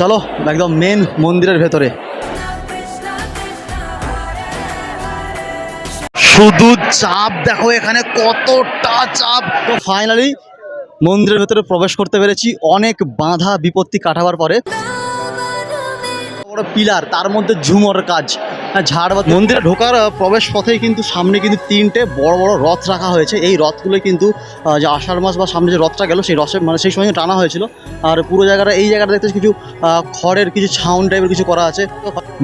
চলো একদম মেন মন্দিরের ভেতরে। শুধু চাপ দেখো এখানে, কতটা চাপ তো ফাইনালি মন্দিরের ভেতরে প্রবেশ করতে পেরেছি। অনেক বাধা বিপত্তি কাটাবার পরে। বড় পিলার, তার মধ্যে ঝুমর কাজ। হ্যাঁ ঝাড়বাতি মন্দিরে ঢোকার প্রবেশ পথেই কিন্তু সামনে কিন্তু তিনটে বড় বড় রথ রাখা হয়েছে। এই রথগুলো কিন্তু যে আষাঢ় মাস বা সামনে যে রথটা গেল, সেই রথে মানে সেই সময় টানা হয়েছিল। আর পুরো জায়গাটা, এই জায়গাটা দেখতে কিছু খড়ের কিছু ছাউন টাইপের কিছু করা আছে।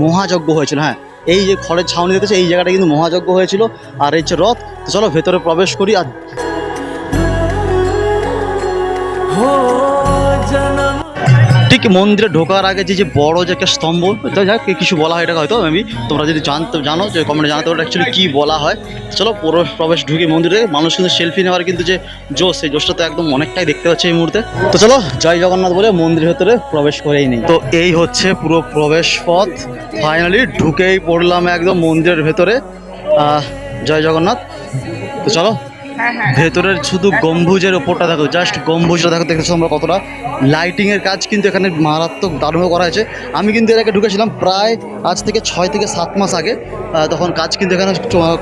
মহাযজ্ঞ হয়েছিল হ্যাঁ। এই যে খড়ের ছাউনি দেখতেছে এই জায়গাটা কিন্তু মহাযজ্ঞ হয়েছিল। আর এই যে রথ। চলো ভেতরে প্রবেশ করি। আর ঠিক মন্দিরে ঢোকার আগে যে বড় যে একটা স্তম্ভ যাক কিছু বলা হয় এটা হয়তো মেবি তোমরা যদি জানতে, জানো, যে কমেন্টে জানাতে ওটা অ্যাকচুয়ালি কী বলা হয়। চলো, প্রবেশ প্রবেশ ঢুকে মন্দিরে, মানুষ কিন্তু সেলফি নেওয়ার কিন্তু যে জোশ, সেই জোশটা তো একদম অনেকটাই দেখতে পাচ্ছে এই মুহূর্তে। তো চলো, জয় জগন্নাথ বলে মন্দিরের ভেতরে প্রবেশ করেই নেই। তো এই হচ্ছে পুরো প্রবেশ পথ। ফাইনালি ঢুকেই পড়লাম একদম মন্দিরের ভেতরে। জয় জগন্নাথ। তো চলো ভেতরের শুধু গম্বুজের ওপরটা দেখো জাস্ট গম্বুজটা দেখো দেখতেছো আমরা কতটা লাইটিংয়ের কাজ কিন্তু এখানে মারাত্মক দারুণ করা হয়েছে। আমি কিন্তু এর আগে ঢুকেছিলাম প্রায় আজ থেকে ছয় থেকে সাত মাস আগে তখন কাজ কিন্তু এখানে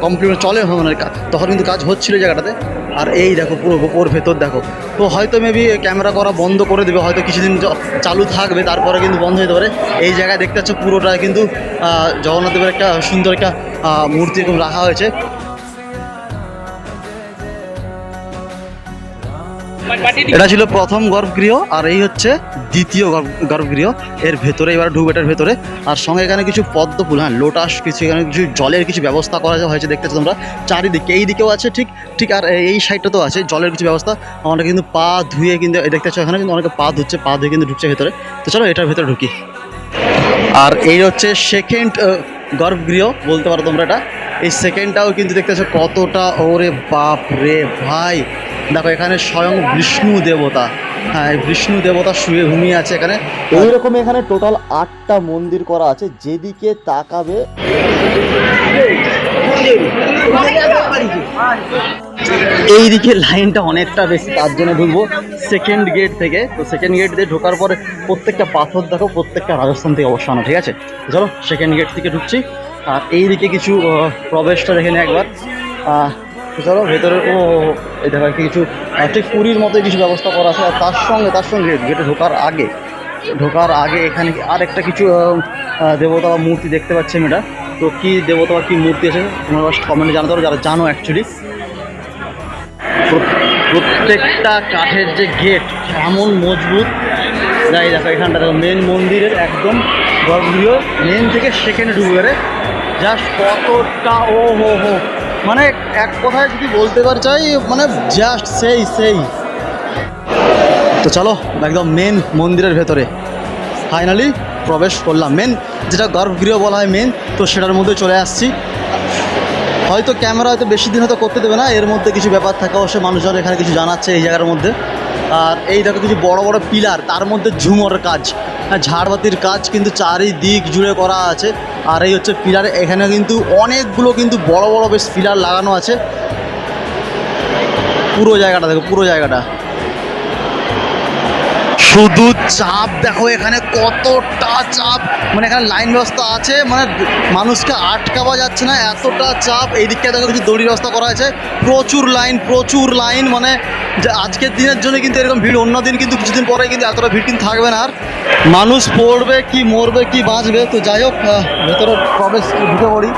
কমপ্লিট চলে মানে তখন কিন্তু কাজ হচ্ছিল জায়গাটাতে। আর এই দেখো পুরো ওপর ভেতর দেখো। তো হয়তো মেবি ক্যামেরা করা বন্ধ করে দেবে, হয়তো কিছুদিন চালু থাকবে, তারপরে কিন্তু বন্ধ যেতে পারে। এই জায়গায় দেখতে পাচ্ছ পুরোটা কিন্তু জগন্নাথ দেবের একটা সুন্দর একটা মূর্তি এরকম রাখা হয়েছে। এটা ছিল প্রথম গর্ভগৃহ, আর এই হচ্ছে দ্বিতীয় গর্ভ- গর্ভগৃহ। এর ভেতরে, এবার ঢুকবে এটার ভেতরে। আর সঙ্গে এখানে কিছু পদ্ম ফুল হ্যাঁ লোটাস, কিছু এখানে কিছু জলের কিছু ব্যবস্থা করা হয়েছে, দেখতেছো তোমরা। চারিদিকে, এই দিকেও আছে, ঠিক ঠিক আর এই সাইডটা তো আছে, জলের কিছু ব্যবস্থা। আমরা কিন্তু পা ধুয়ে কিন্তু দেখতেছো এখানে কিন্তু অনেকে পা ধুচ্ছে, পা ধুয়ে কিন্তু ঢুকছে ভেতরে। তো চলো, এটার ভেতরে ঢুকি। আর এই হচ্ছে সেকেন্ড গর্ভগৃহ, বলতে পারো তোমরা এটা। এই সেকেন্ডটাও কিন্তু দেখতেছো কতটা, ওরে বাপ রে ভাই। দেখো এখানে স্বয়ং বিষ্ণু দেবতা। হ্যাঁ বিষ্ণু দেবতা শুয়ে ঘুমিয়ে আছে এখানে। এইরকম এখানে টোটাল আটটা মন্দির করা আছে যেদিকে তাকাবে এই দিকে লাইনটা অনেকটা বেশি তার জন্য ঢুকবো সেকেন্ড গেট থেকে। তো সেকেন্ড গেট দিয়ে ঢোকার পরে প্রত্যেকটা পাথর দেখো প্রত্যেকটা রাজস্থান থেকে অবশ্য আনা ঠিক আছে? চলো সেকেন্ড গেট থেকে ঢুকছি। আর এই দিকে কিছু প্রবেশটা দেখে নিই একবার। চলো ভেতরে, ও এই দেখো কিছু ঠিক পুরীর মতো কিছু ব্যবস্থা করা আছে, আর তার সঙ্গে তার সঙ্গে গেটে ঢোকার আগে ঢোকার আগে এখানে আর একটা কিছু দেবতা বা মূর্তি দেখতে পাচ্ছি আমি এটা। তো কী দেবতা বা কী মূর্তি আছে, তোমরা কমেন্টে জানাতে পারো, যারা জানো অ্যাকচুয়ালি প্রত্যেকটা কাঠের যে গেট এমন মজবুত। যাই দেখো এখানটা দেখো মেন মন্দিরের একদম গর্ভগৃহ মেন থেকে সেকেন্ডে ঢুকে জাস্ট কতটা, ও, হো হো মানে এক কথায় যদি বলতে পার চাই মানে জাস্ট সেই সেই। তো চলো, একদম মেন মন্দিরের ভেতরে। ফাইনালি প্রবেশ করলাম। মেন যেটা গর্ভগৃহ বলা হয় মেন তো সেটার মধ্যে চলে আসছি। হয়তো ক্যামেরা হয়তো বেশি দিন হয়তো করতে দেবে না, এর মধ্যে কিছু ব্যাপার থাকে অবশ্যই মানুষজন এখানে কিছু জানাচ্ছে এই জায়গার মধ্যে। আর এই দেখো কিছু বড় বড় পিলার, তার মধ্যে ঝুমর কাজ। ঝাড়বাতির কাজ কিন্তু চারিদিক জুড়ে করা আছে। আর এই হচ্ছে পিলার, এখানে কিন্তু অনেকগুলো কিন্তু বড় বড় বেশ পিলার লাগানো আছে। পুরো জায়গাটা, দেখো, পুরো জায়গাটা। শুধু চাপ, দেখো এখানে কতটা চাপ। মানে এখানে লাইন ব্যবস্থা আছে মানে মানুষকে আটকাবা যাচ্ছে না, এতটা চাপ। এই দিকটা দেখো কিছু দড়ি ব্যবস্থা করা আছে। প্রচুর লাইন প্রচুর লাইন মানে আজকের দিনের জন্য কিন্তু এরকম ভিড়, অন্য দিন কিন্তু কিছুদিন পরে কিন্তু এতটা ভিড় কিন্তু থাকবে না আর। মানুষ পড়বে কি মরবে কি বাঁচবে তো যাই হোক ভেতরে প্রবেশ ঢুকে পড়ি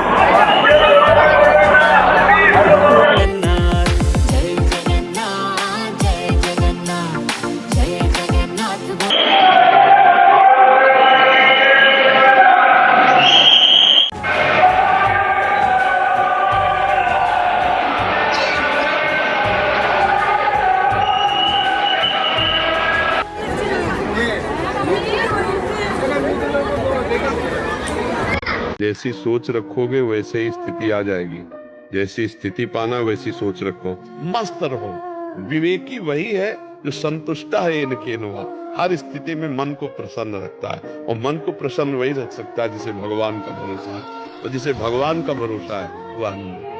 जैसी सोच रखोगे, वैसे ही स्थिति आ जाएगी। जैसी स्थिति पाना, वैसी सोच रखो। मस्त रहो। विवेकी वही है जो संतुष्ट है इनके नुआ हर स्थिति में मन को प्रसन्न रखता है। और मन को प्रसन्न वही रख सकता है जिसे भगवान का भरोसा है। और जिसे भगवान का भरोसा है, वह।